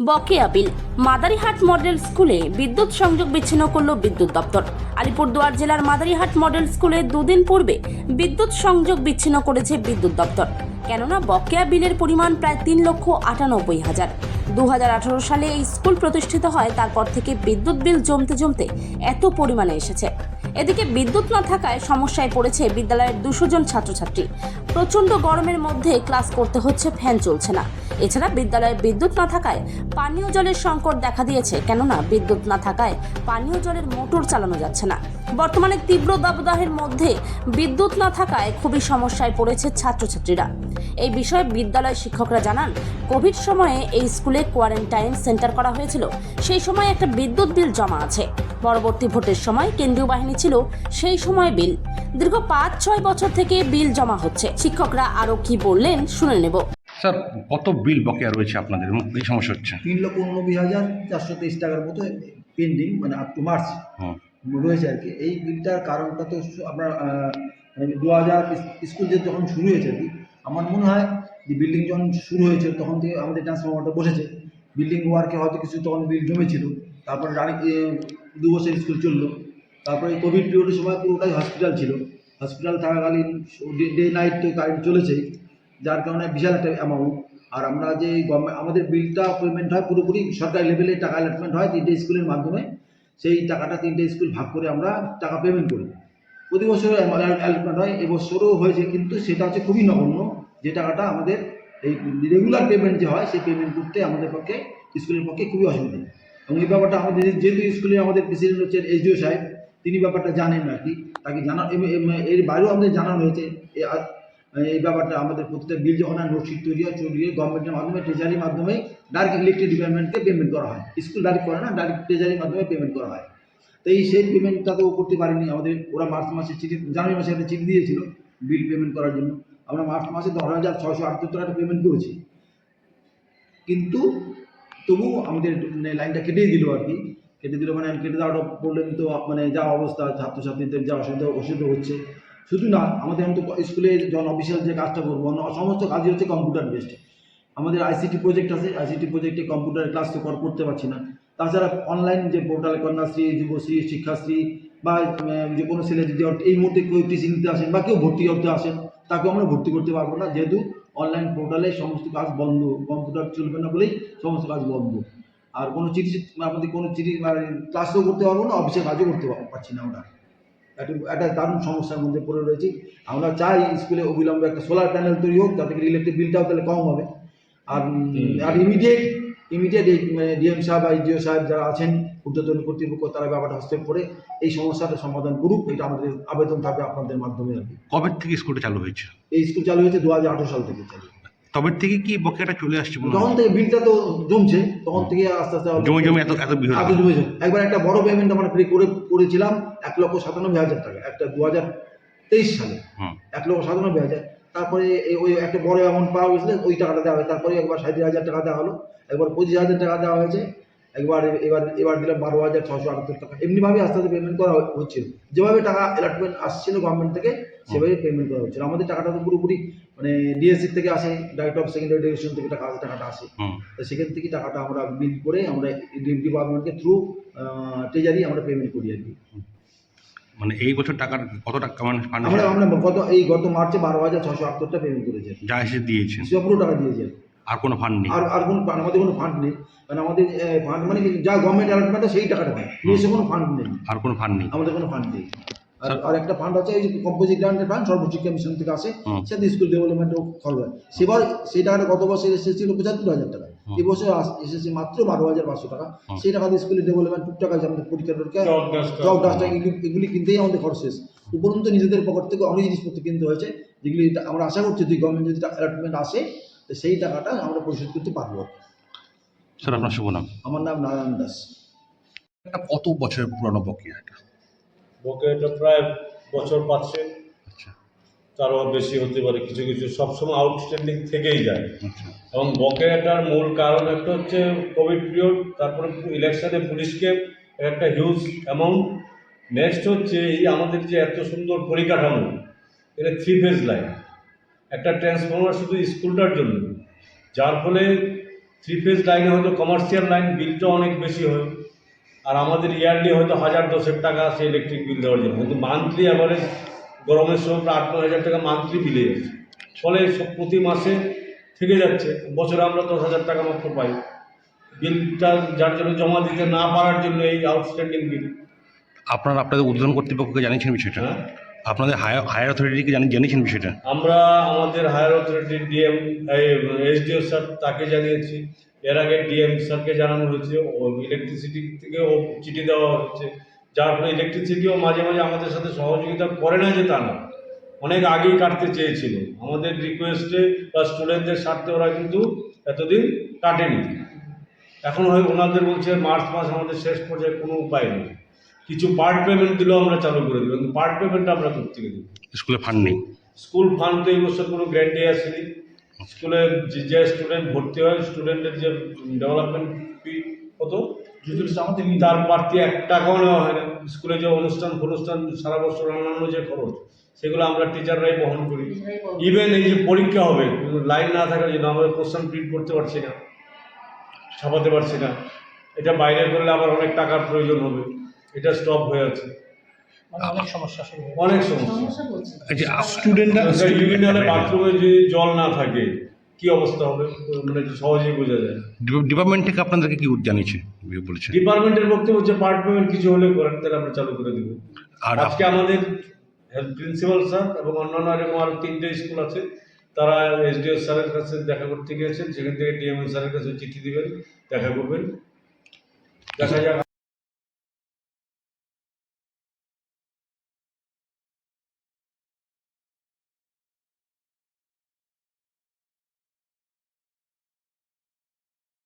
বকেয়া বিল। মাদারিহাট মডেল স্কুলে বিদ্যুৎ সংযোগ বিচ্ছিন্ন করল বিদ্যুৎ দপ্তর। আলিপুরদুয়ার জেলার মাদারিহাট মডেল স্কুলে দুদিন পূর্বে বিদ্যুৎ সংযোগ বিচ্ছিন্ন করেছে বিদ্যুৎ দপ্তর। কেননা বকেয়া বিলের পরিমাণ প্রায় তিন লক্ষ আটানব্বই হাজার। দু সালে এই স্কুল প্রতিষ্ঠিত হয়, তারপর থেকে বিদ্যুৎ বিল জমতে জমতে এত পরিমাণে এসেছে। এদিকে বিদ্যুৎ না থাকায় সমস্যায় পড়েছে বিদ্যালয়ের দুশো জন ছাত্রছাত্রী। প্রচণ্ড গরমের মধ্যে ক্লাস করতে হচ্ছে, ফ্যান চলছে না। এছাড়া বিদ্যালয়ে বিদ্যুৎ না থাকায় পানীয় জলের সংকট দেখা দিয়েছে, কেননা বিদ্যুৎ না থাকায় পানীয় জলের মোটর চালানো যাচ্ছে না। বর্তমানে তীব্র দাবদাহের মধ্যে বিদ্যুৎ না থাকায় খুবই সমস্যায় পড়েছে ছাত্রছাত্রীরা। এই বিষয়ে বিদ্যালয় শিক্ষকরা জানান, কোভিড সময়ে এই স্কুলে কোয়ারেন্টাইন সেন্টার করা হয়েছিল। সেই সময় একটা বিদ্যুৎ বিল জমা আছে। পরবর্তী ভোটের সময় কেন্দ্রীয় বাহিনী ছিল সেই সময় বিল। দীর্ঘ পাঁচ ছয় বছর থেকে বিল জমা হচ্ছে। শিক্ষকরা আরও কি বললেন শুনে নেব। স্যার কত বিল বকেয়া রয়েছে আপনাদের? এবং কী সমস্যা হচ্ছে। তিন লক্ষ উননব্বই হাজার চারশো তেইশ টাকার মতো পেন্ডিং মানে আপ টু মার্চ রয়েছে আর কি। এই বিলটার কারণটা তো আপনার মানে দু হাজার স্কুল যে যখন শুরু হয়েছে আর কি আমার মনে হয় যে বিল্ডিং যখন শুরু হয়েছে তখন থেকে আমাদের ট্রান্সফরমারটা বসেছে। বিল্ডিং ওয়ার্কে হয়তো কিছু তখন বিল জমেছিল। তারপরে রানি দু বছর স্কুল চলল। তারপরে কোভিড পিরিয়ডের সময় পুরোটাই হসপিটাল ছিল। হসপিটাল থাকাকালীন ডে নাইট তো কারেন্ট চলেছেই। যার কারণে বিশাল একটা অ্যামাউন্ট আর আমরা যে গভর্নমেন্ট, আমাদের বিলটা পেমেন্ট হয় পুরোপুরি সরকারি লেভেলে টাকা অ্যালটমেন্ট হয় তিনটে স্কুলের মাধ্যমে। সেই টাকাটা তিনটে স্কুল ভাগ করে আমরা টাকা পেমেন্ট করি। প্রতি বছর অ্যালটমেন্ট হয়। এবছরও হয়েছে কিন্তু সেটা হচ্ছে খুবই নগণ্য যে টাকাটা আমাদের এই রেগুলার পেমেন্ট যে হয়, সেই পেমেন্ট করতে আমাদের পক্ষে, স্কুলের পক্ষে খুবই অসুবিধা। এবং এই ব্যাপারটা আমাদের যেহেতু স্কুলে আমাদের প্রেসিডেন্ট হচ্ছেন এইচডিও সাহেব তিনি ব্যাপারটা জানেন আর কি। তাকে জানা এর বাইরেও আমাদের জানানো হয়েছে এই ব্যাপারটা আমাদের প্রত্যেকটা বিল যখন নোটশিট তৈরি হয় হয় গভর্নমেন্টের মাধ্যমে ট্রেজারির মাধ্যমে ডাইরেক্ট ইলেকট্রিক ডিপার্টমেন্টকে পেমেন্ট করা হয়। স্কুল ডাইরেক্ট করে না ডাইরেক্ট ট্রেজারির মাধ্যমে পেমেন্ট করা হয়। তো এই সেই পেমেন্টটা তো করতে পারিনি আমাদের, ওরা মার্চ মাসে চিঠি, জানুয়ারি মাসে একটা চিঠি দিয়েছিল বিল পেমেন্ট করার জন্য। আমরা মার্চ মাসে দশ হাজার ছশো আটাত্তর টাকা পেমেন্ট করেছি। কিন্তু তবু আমাদের মানে লাইনটা কেটেই দিল আর কি। কেটে দিল মানে কেটে দেওয়াটা প্রবলেম তো মানে যা অবস্থা, ছাত্রছাত্রীদের যা অসুবিধা অসুবিধা হচ্ছে। শুধু না, আমাদের আমি তো স্কুলে যখন অফিসিয়াল যে কাজটা করব সমস্ত কাজই হচ্ছে কম্পিউটার বেসড আমাদের আইসিটি প্রজেক্ট আছে আইসিটি প্রজেক্টে কম্পিউটারের ক্লাস তো করতে পারছি না। তাছাড়া অনলাইন যে পোর্টাল কন্যাশ্রী, যুবশ্রী, শিক্ষাশ্রী বা যে কোনো ছেলে যদি এই মুহূর্তে কেউ টিচিং নিতে আসেন বা কেউ ভর্তি করতে আসেন, তাকে আমরা ভর্তি করতে পারব না। যেহেতু অনলাইন পোর্টালে সমস্ত কাজ বন্ধ কম্পিউটার চলবে না বলেই সমস্ত কাজ বন্ধ। আর কোনো চিঠি আমাদের কোনো চিঠি মানে ক্লাসও করতে পারব না অফিসের কাজও করতে পার- পারছি না আমরা একটা একটা দারুণ সমস্যার মধ্যে পড়ে রয়েছি। আমরা চাই স্কুলে অবিলম্বে একটা সোলার প্যানেল তৈরি হোক যাতে করে ইলেকট্রিক বিলটাও তাহলে কম হবে। আর আর ইমিডিয়েট ইমিডিয়েট এই ডিএম সাহেব বা জিও সাহেব যারা আছেন ঊর্ধ্বতন কর্তৃপক্ষ তারা ব্যাপারটা হস্তক্ষেপ করে এই সমস্যাটা সমাধান করুক। এটা আমাদের আবেদন থাকবে আপনাদের মাধ্যমে আর কি। কবে থেকে স্কুলটা চালু হয়েছে? এই স্কুল চালু হয়েছে দু হাজার আঠারো সাল থেকে চালু। তবে থেকে কি বকেয়াটা চলে আসছে? যখন থেকে বিলটা তো জমছে তখন থেকে আস্তে আস্তে জমে জমে এত এত বিল এত জমেছে একবার একটা বড় পেমেন্ট আমরা পে করে করেছিলাম এক লক্ষ সাতানব্বই হাজার টাকা একটা দু হাজার তেইশ সালে। এক লক্ষ সাতানব্বই হাজার। তারপরে ওই একটা বড় অ্যামাউন্ট পাওয়া গেছিল ওই টাকাটা দেওয়া হয় তারপরে একবার সাঁত্রিশ হাজার টাকা দেওয়া হলো। একবার পঁচিশ হাজার টাকা দেওয়া হয়েছে। একবার এবার এবার দিলাম বারো হাজার ছশো আটাত্তর টাকা। এমনিভাবে আস্তে আস্তে পেমেন্ট করা হচ্ছিল যেভাবে টাকা অ্যালটমেন্ট আসছিল গভর্নমেন্ট থেকে সেভাবে পেমেন্ট করা হচ্ছিল আমাদের টাকাটা তো পুরোপুরি মানে ডিএসসি থেকে আসে ডাইরেক্ট অফ সেকেন্ডারি ডিভিশন থেকে টাকা টাকাটা আসে। তো সেখান থেকে টাকাটা আমরা বিল করে আমরা ডিপার্টমেন্টকে থ্রু ট্রেজারি আমরা পেমেন্ট করি আর কি। মানে এই বছর টাকার কত টাকা মানে ফান্ড আমরা আমরা গত এই গত মার্চে বারো হাজার ছশো আটত্তরটা পেমেন্ট করেছি যা এসে দিয়েছেন। সেটা পুরো টাকা দিয়েছে আর কোনো ফান্ড নেই? আর আর কোনো আমাদের কোনো ফান্ড নেই। মানে আমাদের ফান্ড মানে যা গভর্নমেন্ট অ্যালটমেন্ট সেই টাকাটা পায়। নিজস্ব কোনো ফান্ড নেই। আর কোনো ফান্ড নেই? আমাদের কোনো ফান্ড নেই। আর আর একটা ফান্ড আছে এই যে কম্পোজিট গ্রান্টের ফান্ড সর্বশিক্ষা মিশন থেকে আসে। সেটা স্কুল খরচ হয়। সেবার সেই টাকাটা গত বছর এসেছিল পঁচাত্তর হাজার টাকা। এবছর এসেছে মাত্র বারো হাজার পাঁচশো টাকা। সেই টাকা দিয়ে স্কুলের ডেভেলপমেন্ট টুকটাক আছে আমাদের পরীক্ষা টরীক্ষা জব এগুলি কিনতেই আমাদের খরচ শেষ। উপরন্তু নিজেদের পকেট থেকে অনেক জিনিসপত্র কিনতে হয়েছে যেগুলি আমরা আশা করছি যদি গভর্নমেন্ট যদি অ্যালটমেন্ট আসে তো সেই টাকাটা আমরা পরিশোধ করতে পারব। স্যার আপনার শুভ নাম। আমার নাম নারায়ণ দাস। এটা কত বছরের পুরনো বকেয়া এটা? বকেয়াটা প্রায় বছর পাচ্ছে তারও বেশি হতে পারে কিছু কিছু সবসময় আউটস্ট্যান্ডিং থেকেই যায়। আচ্ছা। এবং বকেয়াটার মূল কারণ একটা হচ্ছে কোভিড পিরিয়ড তারপরে ইলেকশনে পুলিশকে একটা হিউজ অ্যামাউন্ট নেক্সট হচ্ছে এই আমাদের যে এত সুন্দর পরিকাঠামো এটা থ্রি ফেজ লাইন একটা ট্রান্সফর্মার শুধু স্কুলটার জন্য যার ফলে থ্রি ফেজ লাইনে হয়তো কমার্শিয়াল লাইন বিলটা অনেক বেশি হয়। আর আমাদের ইয়ারলি হয়তো হাজার দশেক টাকা আছে ইলেকট্রিক বিল দেওয়ার জন্য। কিন্তু মান্থলি অ্যাভারেজ গরমের সময় প্রায় আট হাজার টাকা মান্থলি বিলে যাচ্ছে। ফলে প্রতি মাসে থেকে যাচ্ছে। বছরে আমরা দশ হাজার টাকা মাত্র পাই। বিলটা যার জন্য জমা দিতে না পারার জন্য এই আউটস্ট্যান্ডিং বিল আপনারা আপনাদের উদ্বোধন কর্তৃপক্ষকে জানিয়েছেন বিষয়টা? হ্যাঁ। আপনাদের হায়ার হায়ার অথরিটিকে জানি জানিয়েছেন বিষয়টা? আমরা আমাদের হায়ার অথরিটির ডিএম এসডিও স্যার তাকে জানিয়েছি। এর আগে ডিএম স্যারকে জানানো হয়েছে ও ইলেকট্রিসিটি থেকে ও চিঠি দেওয়া হচ্ছে যার ফলে ইলেকট্রিসিটিও মাঝে মাঝে আমাদের সাথে সহযোগিতা করে না যে তা না। অনেক আগেই কাটতে চেয়েছিল। আমাদের রিকোয়েস্টে বা স্টুডেন্টদের স্বার্থে ওরা কিন্তু এতদিন কাটেনি। এখন হয় ওনাদের বলছে মার্চ মাস আমাদের শেষ পর্যায়ে কোনো উপায় নেই। কিছু পার্ট পেমেন্ট দিলেও আমরা চালু করে দেবো কিন্তু পার্ট পেমেন্টটা আমরা করতে গেলে স্কুলে ফান্ড নেই। স্কুল ফান্ড তো এই বছর কোনো গ্র্যান্ডে আসেনি। স্কুলে যে যে স্টুডেন্ট ভর্তি হয় স্টুডেন্টের যে ডেভেলপমেন্ট ফি কত? তার বাড়তি এক টাকাও নেওয়া হয় না। স্কুলে যে অনুষ্ঠান ফনুষ্ঠান সারা বছর অন্যান্য যে খরচ সেগুলো আমরা টিচাররাই বহন করি। ইভেন এই যে পরীক্ষা হবে লাইন না থাকার জন্য আমরা কোশ্চেন প্রিন্ট করতে পারছি না ছাপাতে পারছি না। এটা বাইরে করলে আবার অনেক টাকার প্রয়োজন হবে। এটা স্টপ হয়ে আছে। অনেক সমস্যা এই যে স্টুডেন্টরা ইউনিয়নে বাথরুমে যদি জল না থাকে কি অবস্থা হবে? মানে সহজেই বোঝা যায়। ডিপার্টমেন্ট থেকে আপনাদেরকে কি জানিয়েছে? বলেছে। ডিপার্টমেন্টের বক্তব্য হচ্ছে পার্ট পেমেন্ট কিছু হলে করেন তাহলে আমরা চালু করে দেবো। আর আজকে আমাদের প্রিন্সিপাল স্যার এবং অন্যান্য আরও তিনটে স্কুল আছে তারা এসডিও স্যারের কাছে দেখা করতে গিয়েছেন সেখান থেকে ডিএমএ স্যারের কাছে চিঠি দিবেন দেখা করবেন। দেখা যাক।